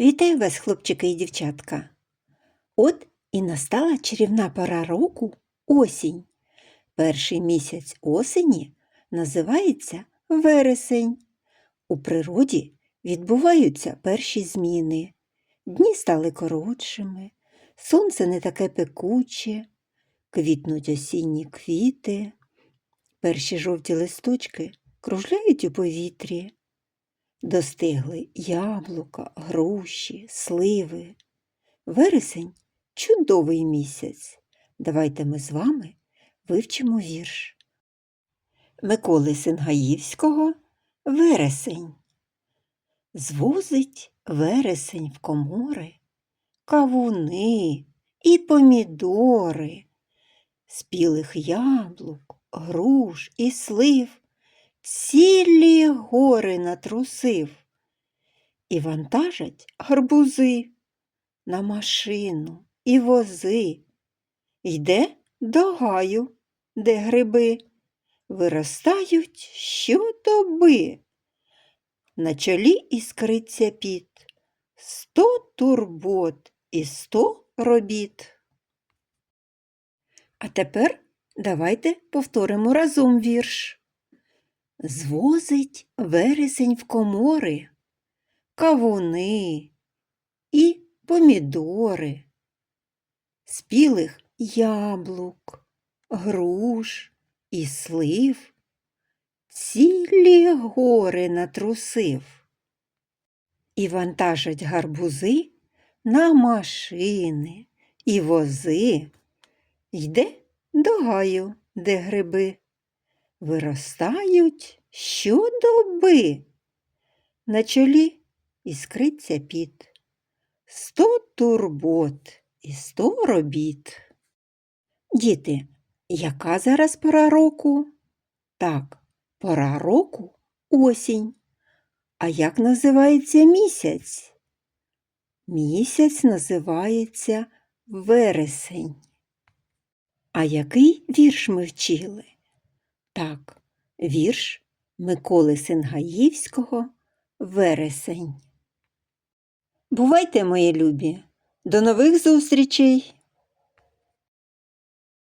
Вітаю вас, хлопчики і дівчатка. От і настала чарівна пора року осінь. Перший місяць осені називається вересень. У природі відбуваються перші зміни. Дні стали коротшими, сонце не таке пекуче, квітнуть осінні квіти, перші жовті листочки кружляють у повітрі. Достигли яблука, груші, сливи. Вересень чудовий місяць. Давайте ми з вами вивчимо вірш. Миколи Сингаївського Вересень. Звозить вересень в комори, кавуни і помідори, спілих яблук, груш і слив цілі гори натрусив і вантажать гарбузи на машину і вози. Йде до гаю, де гриби виростають щодоби. На чолі іскриться піт, сто турбот і сто робіт. А тепер давайте повторимо разом вірш. Звозить вересень в комори, кавуни і помідори, спілих яблук, груш і слив, цілі гори натрусив. І вантажать гарбузи на машини і вози. Йде до гаю, де гриби виростають щодоби. На чолі іскриться піт, сто турбот і сто робіт. Діти, яка зараз пора року? Так, пора року осінь. А як називається місяць? Місяць називається вересень. А який вірш ми вчили? Так, вірш Миколи Сингаївського Вересень. Бувайте, мої любі, до нових зустрічей!